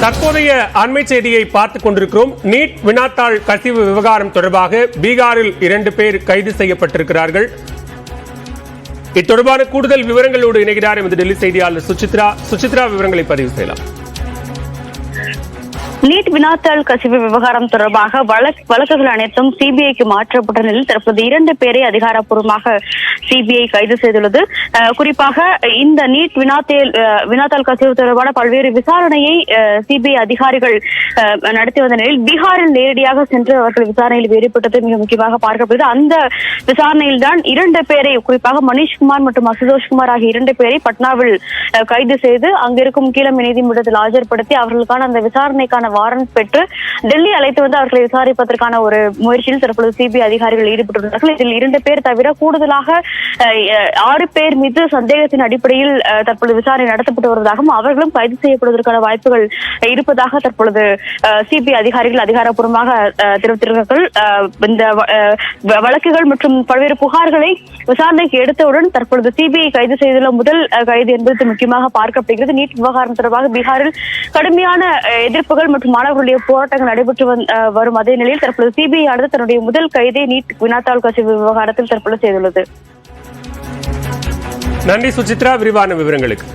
தற்போதைய அண்மை செய்தியை பார்த்துக் கொண்டிருக்கிறோம். நீட் வினாத்தாள் கசிவு விவகாரம் தொடர்பாக பீகாரில் இரண்டு பேர் கைது செய்யப்பட்டிருக்கிறார்கள். இத்தொடர்பான கூடுதல் விவரங்களோடு இணைகிறார் எமது டெல்லி செய்தியாளர் சுசித்ரா. சுசித்ரா விவரங்களை பதிவு செய்யலாம். நீட் வினாத்தாள் கசிவு விவகாரம் தொடர்பாக வழக்குகள் அனைத்தும் சிபிஐக்கு மாற்றப்பட்ட நிலையில் தற்போது இரண்டு பேரை அதிகாரப்பூர்வமாக சிபிஐ கைது செய்துள்ளது. குறிப்பாக இந்த நீட் வினாத்தேல் வினாத்தாள் கசிவு தொடர்பான பல்வேறு விசாரணையை சிபிஐ அதிகாரிகள் நடத்தி வந்த நிலையில் பீகாரில் நேரடியாக சென்று அவர்கள் விசாரணையில் ஈடுபட்டது மிக முக்கியமாக பார்க்கப்படுகிறது. அந்த விசாரணையில் தான் இரண்டு பேரை குறிப்பாக மணிஷ்குமார் மற்றும் அசுதோஷ் குமார் ஆகிய இரண்டு பேரை பட்னாவில் கைது செய்து அங்கிருக்கும் கீழமை நீதிமன்றத்தில் ஆஜர்படுத்தி அவர்களுக்கான அந்த விசாரணைக்கான வாரண்ட் பெற்று டெல்லி அழைத்து வந்து அவர்களை விசாரிப்பதற்கான ஒரு முயற்சியில் தற்பொழுது சிபிஐ அதிகாரிகள் ஈடுபட்டுள்ளார்கள் இதில் இரண்டு பேர் தவிர கூடுதலாக ஆறு பேர் மீது சந்தேகத்தின் அடிப்படையில் தற்பொழுது விசாரணை நடத்தப்பட்டு வருவதாகவும் அவர்களும் கைது செய்யப்படுவதற்கான வாய்ப்புகள் இருப்பதாக தற்பொழுது சிபிஐ அதிகாரிகள் அதிகாரப்பூர்வமாக தெரிவித்திருக்கிறார்கள். இந்த வழக்குகள் மற்றும் பல்வேறு புகார்களை விசாரணைக்கு எடுத்தவுடன் தற்பொழுது சிபிஐ கைது செய்துள்ள முதல் கைது என்பது முக்கியமாக பார்க்கப்படுகிறது. நீட் விவகாரம் தொடர்பாக பீகாரில் கடுமையான எதிர்ப்புகள் மற்றும் மாணவர்களுடைய போராட்டங்கள் நடைபெற்று வரும். அதே நிலையில் தற்பொழுது சிபிஐ ஆனது தன்னுடைய முதல் கைதை நீட் வினாத்தாள் கசிவு விவகாரத்தில் தற்பொழுது செய்துள்ளது. நன்றி சுசித்ரா. விரிவான விவரங்களுக்கு.